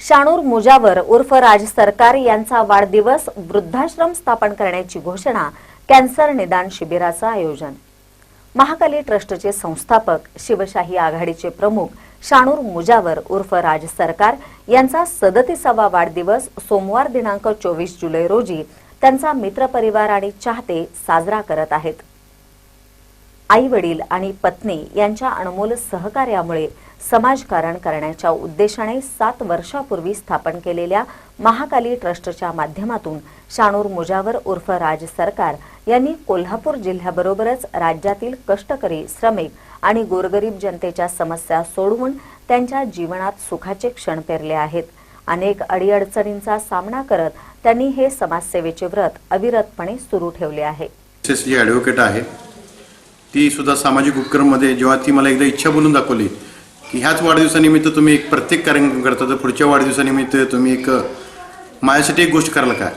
शाणूर मुजावर उर्फ राज सरकार यांचा वाढदिवस वृद्धाश्रम स्थापन करण्याची घोषणा कॅन्सर निदान शिबिराचं आयोजन. महाकाली ट्रस्टचे संस्थापक शिवशाही आघाडीचे प्रमुख शाणूर मुजावर उर्फ राज सरकार यांचा सदतीसावा वाढदिवस सोमवार दिनांक चोवीस जुलै रोजी त्यांचा मित्रपरिवार आणि चाहते साजरा करत आहेत. आई वडील आणि पत्नी यांच्या अनमोल सहकार्यामुळे समाजकारण करण्याच्या उद्देशाने सात वर्षापूर्वी स्थापन केलेल्या महाकाली ट्रस्टच्या माध्यमातून शाणूर मुजावर उर्फ राज सरकार यांनी कोल्हापूर जिल्ह्याबरोबरच राज्यातील कष्टकरी श्रमिक आणि गोरगरीब जनतेच्या समस्या सोडवून त्यांच्या जीवनात सुखाचे क्षण पेरले आहेत. अनेक अडीअडचणींचा सामना करत त्यांनी हे समाजसेवेचे व्रत अविरतपणे सुरू ठेवले आहे. ॲडव्होकेट आहे ती सुद्धा सामाजिक उपक्रममध्ये जेव्हा ती मला एकदा इच्छा बोलून दाखवली की ह्याच वाढदिवसानिमित्त तुम्ही एक प्रत्येक कार्यक्रम करता तर पुढच्या वाढदिवसानिमित्त तुम्ही एक माझ्यासाठी एक गोष्ट कराल काय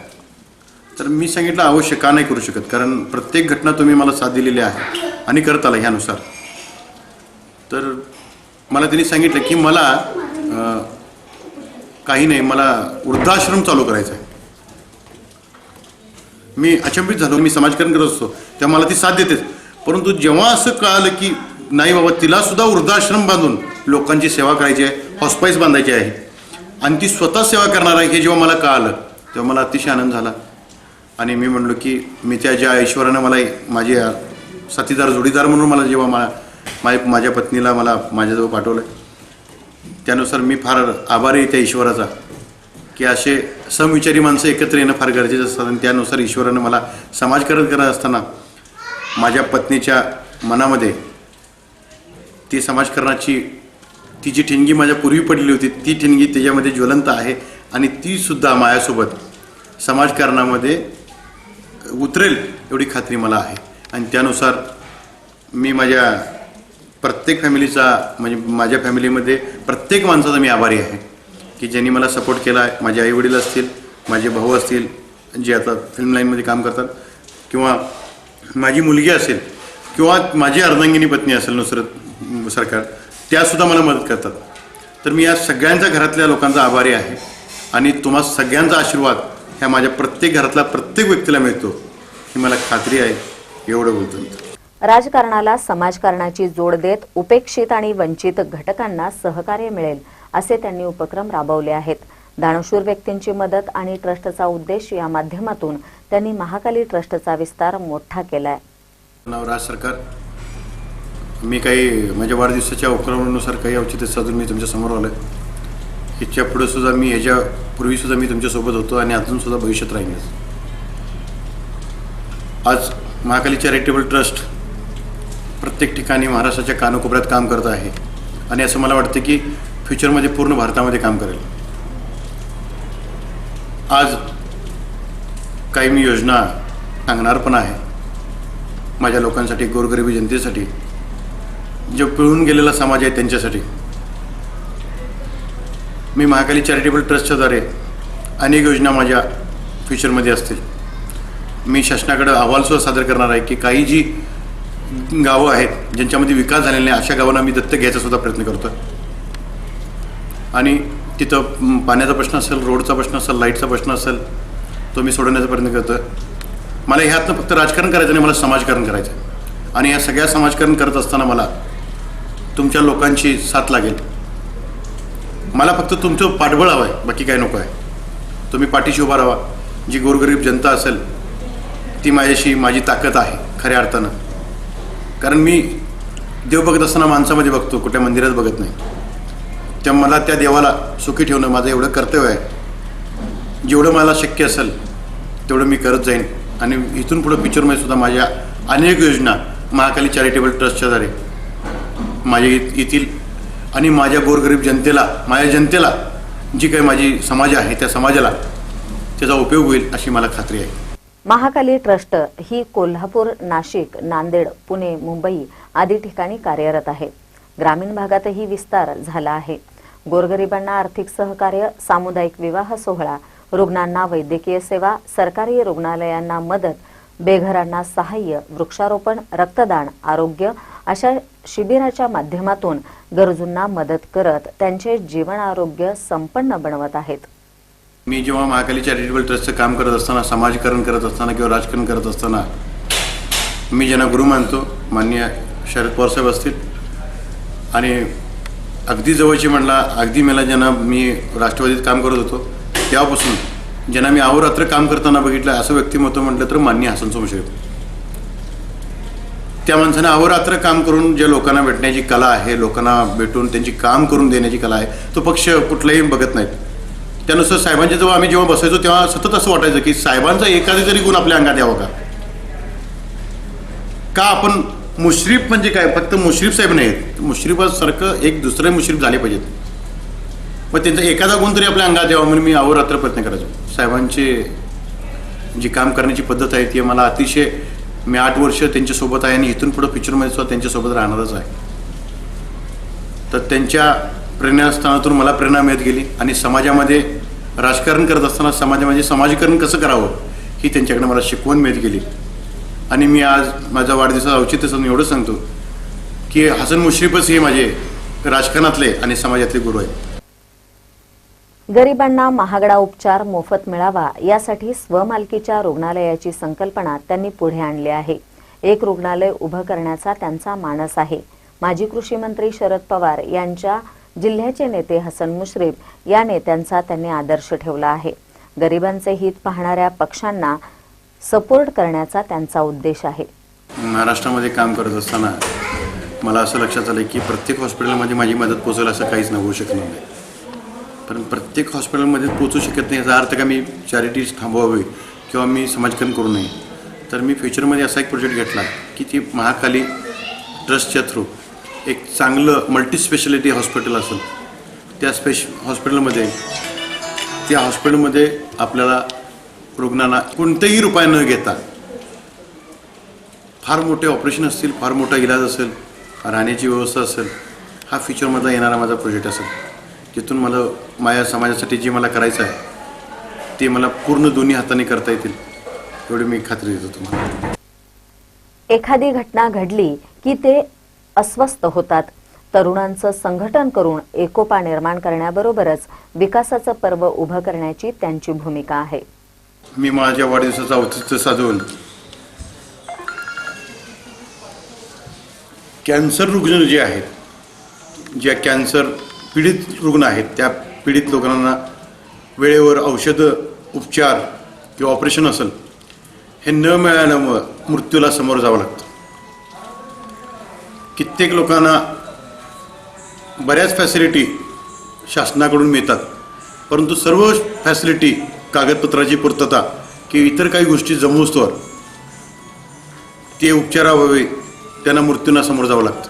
तर मी सांगितलं अवश्य का नाही करू शकत? कारण प्रत्येक घटना तुम्ही मला साथ दिलेली आहे आणि करत आला ह्यानुसार. तर मला त्यांनी सांगितलं की मला काही नाही मला वृद्धाश्रम चालू करायचा आहे मी अचंबित झालो मी समाजकारण करत असतो तेव्हा मला ती साथ देतेच. परंतु जेव्हा असं कळालं की नाही बाबा तिला सुद्धा वृद्धाश्रम बांधून लोकांची सेवा करायची आहे हॉस्पाईस बांधायची आहे आणि ती स्वतः सेवा करणार आहे हे जेव्हा मला कळालं तेव्हा मला अतिशय आनंद झाला. आणि मी म्हणलो की मी त्या ज्या ईश्वरानं मला माझे साथीदार जोडीदार म्हणून मला जेव्हा मा माझ्या माझ्या पत्नीला मला माझ्याजवळ पाठवलं त्यानुसार मी फार आभारी आहे त्या ईश्वराचा की असे समविचारी माणसं एकत्र येणं फार गरजेचं असतात आणि त्यानुसार ईश्वरानं मला समाजकारण करत असताना माझ्या पत्नीच्या मनामध्ये ती समाजकारणाची ती जी ठिणगी माझ्या पूर्वी पडली होती ती ठिणगी त्याच्यामध्ये ज्वलंत आहे आणि तीसुद्धा माझ्यासोबत समाजकारणामध्ये उतरेल एवढी खात्री मला आहे. आणि त्यानुसार मी माझ्या प्रत्येक फॅमिलीचा म्हणजे माझ्या फॅमिलीमध्ये प्रत्येक माणसाचा मी आभारी आहे की ज्यांनी मला सपोर्ट केला आहे माझे आईवडील असतील माझे भाऊ असतील जे आता फिल्म लाईनमध्ये काम करतात किंवा माझी मुलगी असेल किंवा माझी अर्धांगिनी पत्नी असेल नुसरत सरकार त्यासुद्धा मला मदत करतात. तर मी या सगळ्यांच्या घरातल्या लोकांचा आभारी आहे. आणि तुम्हा सगळ्यांचा आशीर्वाद ह्या माझ्या प्रत्येक घरातला प्रत्येक व्यक्तीला मिळतो ही मला खात्री आहे एवढं बोलतो राजकारणाला समाजकारणाची जोड देत उपेक्षित आणि वंचित घटकांना सहकार्य मिळेल असे त्यांनी उपक्रम राबवले आहेत. दानशूर व्यक्तींची मदत आणि ट्रस्टचा उद्देश या माध्यमातून त्यांनी महाकाली ट्रस्टचा विस्तार मोठा केलाय. राज सरकार मी काही माझ्या वाढदिवसाच्या उपक्रमानुसार काही औचित्य साधून मी तुमच्यासमोर आलो ह्याच्या पुढे सुद्धा मी ह्याच्या पूर्वी सुद्धा मी तुमच्यासोबत होतो आणि अजून सुद्धा भविष्यात राहीनच आज महाकाली चॅरिटेबल ट्रस्ट प्रत्येक ठिकाणी महाराष्ट्राच्या कानाकोपऱ्यात काम करत आहे. आणि असं मला वाटतं की फ्युचरमध्ये पूर्ण भारतामध्ये काम करेल. आज काही मी योजना सांगणार पण आहे. माझ्या लोकांसाठी गोरगरिबी जनतेसाठी जो पिळून गेलेला समाज आहे त्यांच्यासाठी. मी महाकाली चॅरिटेबल ट्रस्टच्याद्वारे अनेक योजना माझ्या फ्युचरमध्ये असतील. मी शासनाकडं अहवालसुद्धा सादर करणार आहे की काही जी गावं आहेत ज्यांच्यामध्ये विकास झालेला नाही अशा गावांना मी दत्तक घ्यायचा सुद्धा प्रयत्न करतो आणि तिथं पाण्याचा प्रश्न असेल रोडचा प्रश्न असेल लाईटचा प्रश्न असेल तो मी सोडवण्याचा प्रयत्न करतो मला ह्यातनं फक्त राजकारण करायचं नाही मला समाजकारण करायचं आहे. आणि या सगळ्या समाजकारण करत असताना मला तुमच्या लोकांची साथ लागेल. मला फक्त तुमचं पाठबळ हवं आहे बाकी काय नको आहे. तुम्ही पाठीशी उभा राहा. जी गोरगरीब जनता असेल ती माझ्याशी माझी ताकद आहे खऱ्या अर्थानं. कारण मी देव बघत असताना माणसामध्ये बघतो कुठल्या मंदिरात बघत नाही. त्या मला त्या देवाला सुखी ठेवणं माझं एवढं कर्तव्य आहे. जेवढं मला शक्य असेल तेवढं मी करत जाईन. आणि इथून पुढं पिक्चरमध्ये सुद्धा माझ्या अनेक योजना महाकाली चॅरिटेबल ट्रस्टच्याद्वारे माझ्या इथ- येथील आणि माझ्या गोरगरीब जनतेला माझ्या जनतेला जी काही माझी समाज आहे त्या समाजाला त्याचा उपयोग होईल अशी मला खात्री आहे. महाकाली ट्रस्ट ही कोल्हापूर नाशिक नांदेड पुणे मुंबई आदी ठिकाणी कार्यरत आहे. ग्रामीण भागातही विस्तार झाला आहे. गोरगरिबांना आर्थिक सहकार्य सामुदायिक विवाह सोहळा रुग्णांना वैद्यकीय सेवा सरकारी रुग्णालयांना मदत बेघरांना सहाय्य वृक्षारोपण रक्तदान आरोग्य अशा शिबिराच्या माध्यमातून गरजूंना मदत करत त्यांचे जीवन आरोग्य संपन्न बनवत आहेत. मी जेव्हा महाकाली चॅरिटेबल ट्रस्टचं काम करत असताना समाजकारण करत असताना किंवा राजकारण करत असताना मी ज्यांना गुरु मानतो मान्य शरद पवार साहेब असतील आणि अगदी जवळची म्हणला अगदी मला ज्यांना मी राष्ट्रवादीत काम करत होतो तेव्हापासून ज्यांना मी अहोरात्र काम करताना बघितलं असं व्यक्तिमत्व म्हटलं तर मान्य हसन सोमशेर त्या माणसाने अहोरात्र काम करून ज्या लोकांना भेटण्याची कला आहे लोकांना भेटून त्यांची काम करून देण्याची कला आहे तो पक्ष कुठलाही बघत नाहीत. त्यानुसार साहेबांच्या जेव्हा आम्ही जेव्हा बसायचो तेव्हा सतत असं वाटायचं की साहेबांचा एखादा तरी गुण आपल्या अंगात यावं का? का आपण मुश्रीफ म्हणजे काय? फक्त मुश्रीफ साहेब नाहीत. मुश्रीफासारखं एक दुसरे मुश्रीफ झाले पाहिजेत. मग त्यांचा एखादा गुण तरी आपल्या अंगात यावा म्हणून मी अहोरात्र प्रयत्न करायचो साहेबांचे जी काम करण्याची पद्धत आहे ती मला अतिशय मी आठ वर्ष त्यांच्यासोबत आहे आणि इथून पुढं फ्युचरमध्ये सुद्धा त्यांच्यासोबत राहणारच आहे. तर त्यांच्या प्रेरणास्थानातून मला प्रेरणा मिळत गेली आणि समाजामध्ये राजकारण करत असताना समाजामध्ये समाजीकरण कसं करावं ही त्यांच्याकडे मला शिकवण मिळत गेली. आणि मी आज माझ्या वाढदिवसाचं औचित्य साधून एवढं सांगतो की हसन मुश्रीफच हे माझे राजकारणातले आणि समाजातले गुरु आहेत. गरिबांना महागडा उपचार मोफत मिळावा यासाठी स्वमालकीच्या रुग्णालयाची संकल्पना त्यांनी पुढे आणली आहे. एक रुग्णालय उभं करण्याचा त्यांचा मानस आहे. माजी कृषी मंत्री शरद पवार यांच्या जिल्ह्याचे नेते हसन मुश्रीफ या नेत्यांचा त्यांनी आदर्श ठेवला आहे. गरिबांचे हित पाहणाऱ्या पक्षांना सपोर्ट करण्याचा त्यांचा उद्देश आहे. महाराष्ट्रामध्ये काम करत असताना मला असं लक्षात आलं की प्रत्येक हॉस्पिटलमध्ये माझी मदत पोचेल असं काहीच न होऊ शकणार नाही पण प्रत्येक हॉस्पिटलमध्ये पोचू शकत नाही याचा अर्थ का मी चॅरिटीज थांबवावी किंवा मी समाजकारण करू नये? तर मी फ्युचरमध्ये असा एक प्रोजेक्ट घेतला की ती महाकाली ट्रस्टच्या थ्रू एक चांगलं मल्टी स्पेशालिटी हॉस्पिटल असेल. त्या स्पेश हॉस्पिटलमध्ये त्या हॉस्पिटलमध्ये आपल्याला रुग्णांना कोणतेही रुपये न घेता. फार मोठे ऑपरेशन असतील फार मोठा इलाज असेल राहण्याची व्यवस्था असेल हा फ्युचरमधला येणारा माझा प्रोजेक्ट असेल. जिथून मला माझ्या समाजासाठी जे मला करायचं आहे ते मला पूर्ण दोन्ही हाताने करता येतील एवढी मी खात्री देतो तुम्हाला. एखादी घटना घडली की ते अस्वस्थ होतात. तरुणांचं संघटन करून एकोपा निर्माण करण्याबरोबरच विकासाचं पर्व उभं करण्याची त्यांची भूमिका आहे. मी माझ्या वाढदिवसाचं औचित्य साधून कॅन्सर रुग्ण जे आहेत ज्या कॅन्सर पीडित रुग्ण आहेत त्या पीडित लोकांना वेळेवर औषधं उपचार किंवा ऑपरेशन असेल हे न मिळाल्यामुळं मृत्यूला समोर जावं लागतं. कित्येक लोकांना बऱ्याच फॅसिलिटी शासनाकडून मिळतात परंतु सर्व फॅसिलिटी कागदपत्राची पूर्तता किंवा इतर काही गोष्टी जमवस्तोवर ते उपचाराभावे त्यांना मृत्यूंना समोर जावं लागतं.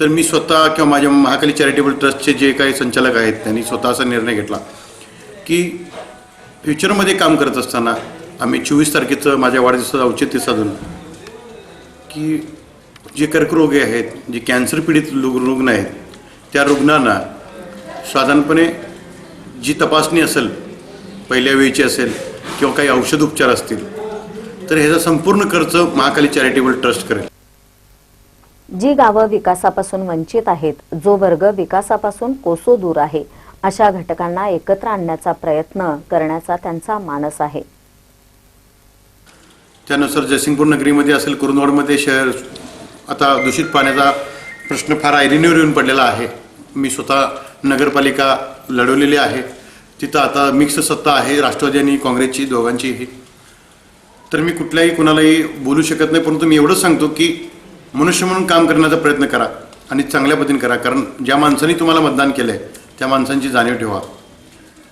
तर मी स्वतः किंवा माझ्या महाकाली चॅरिटेबल ट्रस्टचे जे काही संचालक आहेत त्यांनी स्वतः असा निर्णय घेतला की फ्युचरमध्ये काम करत असताना आम्ही चोवीस तारखेचं माझ्या वाढदिवसाचं औचित्य साधून की जे कर्करोगी आहेत जे कॅन्सर पीडित रुग्ण आहेत त्या रुग्णांना साधारणपणे जी तपासणी असेल पहिल्या वेळची असेल किंवा काही औषध उपचार असतील तर ह्याचा संपूर्ण खर्च महाकाली चॅरिटेबल ट्रस्ट करेल. जी गावं विकासापासून वंचित आहेत जो वर्ग विकासापासून कोसो दूर आहे अशा घटकांना एकत्र आणण्याचा प्रयत्न करण्याचा त्यांचा मानस आहे. त्यानुसार जयसिंगपूर नगरीमध्ये असेल कुरुंदवाडमध्ये शहर आता दूषित पाण्याचा प्रश्न फार ऐरणीवर येऊन पडलेला आहे. मी स्वतः नगरपालिका लढवलेली आहे. तिथं आता मिक्स सत्ता आहे राष्ट्रवादी आणि काँग्रेसची दोघांचीही तर मी कुठल्याही कुणालाही बोलू शकत नाही परंतु मी एवढंच सांगतो की मनुष्य म्हणून काम करण्याचा प्रयत्न करा आणि चांगल्या पद्धतीने करा कारण ज्या माणसांनी तुम्हाला मतदान केलं आहे त्या माणसांची जाणीव ठेवा.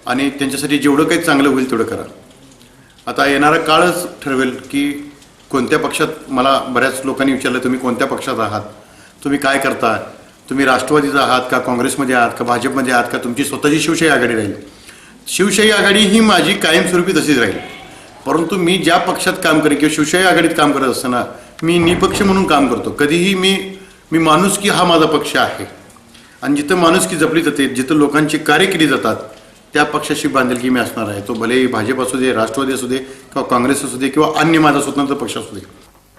आणि त्यांच्यासाठी जेवढं काही चांगलं होईल तेवढं करा. आता येणारा काळच ठरवेल की कोणत्या पक्षात मला बऱ्याच लोकांनी विचारलं तुम्ही कोणत्या पक्षात आहात? तुम्ही काय करता? तुम्ही राष्ट्रवादीचा आहात का काँग्रेसमध्ये आहात का भाजपमध्ये आहात का? तुमची स्वतःची शिवशाही आघाडी राहील. शिवशाही आघाडी ही माझी कायमस्वरूपी तशीच राहील. परंतु मी ज्या पक्षात काम करेन किंवा शिवशाही आघाडीत काम करत असताना मी निपक्ष म्हणून काम करतो. कधीही मी मी माणुसकी हा माझा पक्ष आहे. आणि जिथं माणुसकी जपली जाते जिथं लोकांची कार्य केली जातात त्या पक्षाशी बांधिलकी मी असणार आहे. तो भले भाजप असू दे राष्ट्रवादी असू दे किंवा काँग्रेस असू दे किंवा अन्य माझा स्वतंत्र पक्ष असू दे.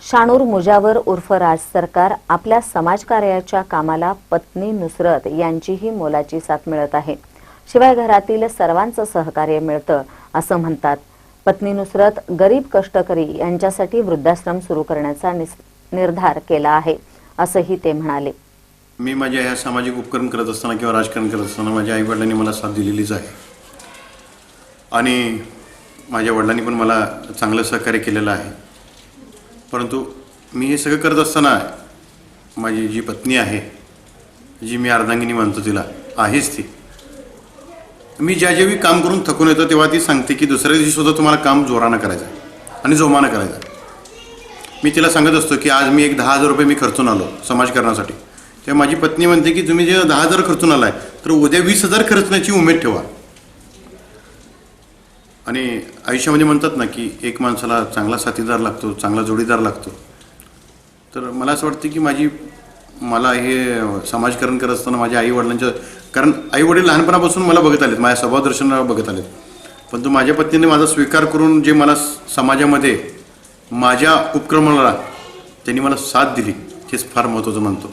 शानूर मुजावर उर्फ राज सरकार आपल्या समाजकार्याच्या कामाला पत्नी नुसरत यांचीही मोलाची साथ मिळत आहे. शिवाय घरातील सर्वांचं सहकार्य मिळतं असं म्हणतात. पत्नी नुसरत गरीब कष्टकरी यांच्यासाठी वृद्धाश्रम सुरू करण्याचा निस- निर्धार केला आहे असंही ते म्हणाले. मी माझ्या ह्या सामाजिक उपक्रम करत असताना किंवा राजकारण करत असताना माझ्या आईवडिलांनी मला साथ दिलेलीच आहे. आणि माझ्या वडिलांनी पण मला चांगलं सहकार्य केलेलं आहे. परंतु मी हे सगळं करत असताना माझी जी पत्नी आहे जी मी अर्धांगिनी म्हणतो तिला आहेच ती. मी ज्या ज्यावेळी काम करून थकून येतो तेव्हा ती सांगते की दुसऱ्या दिवशी सुद्धा तुम्हाला काम जोरानं करायचं आहे आणि जोमानं करायचं आहे मी तिला सांगत असतो की आज मी एक दहा हजार रुपये मी खर्चून आलो समाजकारणासाठी. तेव्हा माझी पत्नी म्हणते की तुम्ही जे दहा हजार खर्चून आलाय तर उद्या वीस हजार खर्चण्याची उमेद ठेवा. आणि आयुष्यामध्ये म्हणतात ना की एक माणसाला चांगला साथीदार लागतो चांगला जोडीदार लागतो. तर मला असं वाटतं की माझी मला हे समाजकारण करत असताना माझ्या आई वडिलांच्या कारण आई वडील लहानपणापासून मला बघत आलेत माझ्या स्वभावदर्शनाला बघत आलेत. परंतु माझ्या पत्नीने माझा स्वीकार करून जे मला स- समाजामध्ये माझ्या उपक्रमाला त्यांनी मला साथ दिली हेच फार महत्त्वाचं मानतो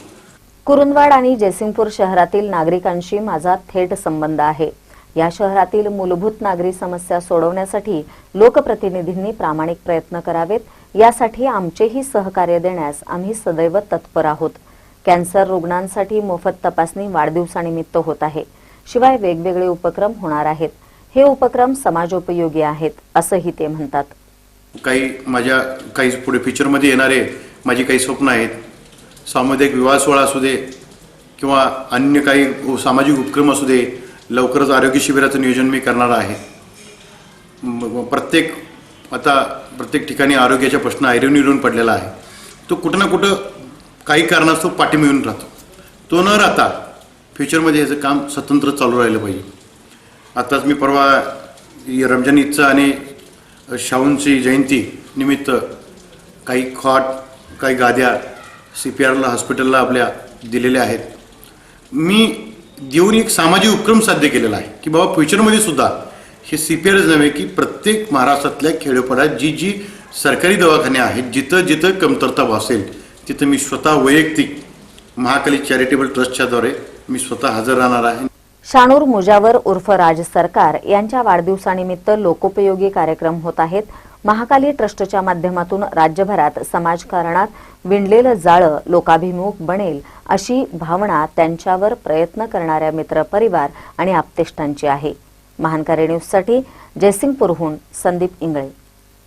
कुरुंदवाड आणि जयसिंगपूर शहरातील नागरिकांशी माझा थेट संबंध आहे. या शहरातील मूलभूत नागरी समस्या सोडवण्यासाठी लोकप्रतिनिधींनी प्रामाणिक प्रयत्न करावेत. यासाठी आमचेही सहकार्य देण्यास आम्ही सदैव तत्पर आहोत. कॅन्सर रुग्णांसाठी मोफत तपासणी वाढदिवसानिमित्त होत आहे. शिवाय वेगवेगळे उपक्रम होणार आहेत. हे उपक्रम समाजोपयोगी आहेत असंही ते म्हणतात. काही माझ्या काही पुढे फ्युचरमध्ये येणारे माझी काही स्वप्न आहेत. सामुदायिक विवाह सोहळा असू दे किंवा अन्य काही उ- सामाजिक उपक्रम असू दे लवकरच आरोग्य शिबिराचं नियोजन मी करणार आहे. प्रत्येक आता प्रत्येक ठिकाणी आरोग्याचा प्रश्न ऐरून इरून पडलेला आहे. तो कुठं ना कुठं काही कारणास्तव पाठी मिळून राहतो. तो न राहता फ्युचरमध्ये याचं काम स्वतंत्र चालू राहिलं पाहिजे. आताच मी परवा रमजान ईदचं आणि शाहूंची जयंती निमित्त काही खॉट काही गाद्या सी पी आरला हॉस्पिटलला आपल्या दिलेल्या आहेत. मी देऊन एक सामाजिक उपक्रम साध्य केलेला आहे की बाबा फ्युचरमध्ये सुद्धा हे सी पी आरच नव्हे की प्रत्येक महाराष्ट्रातल्या खेडोपाड्यात जी जी सरकारी दवाखाने आहेत जिथं जिथं कमतरता भासेल तिथं मी स्वतः वैयक्तिक महाकाली चॅरिटेबल ट्रस्टच्याद्वारे मी स्वतः हजर राहणार आहे. शानूर मुजावर उर्फ राज सरकार यांच्या वाढदिवसानिमित्त लोकोपयोगी कार्यक्रम होत आहेत. महाकाली ट्रस्टच्या माध्यमातून राज्यभरात समाजकारणात विणलेलं जाळं लोकाभिमुख बनेल अशी भावना त्यांच्यावर प्रयत्न करणाऱ्या मित्रपरिवार आणि आप्तेष्टांची आहे. महानकारी न्यूजसाठी जयसिंगपूरहून संदीप इंगळे.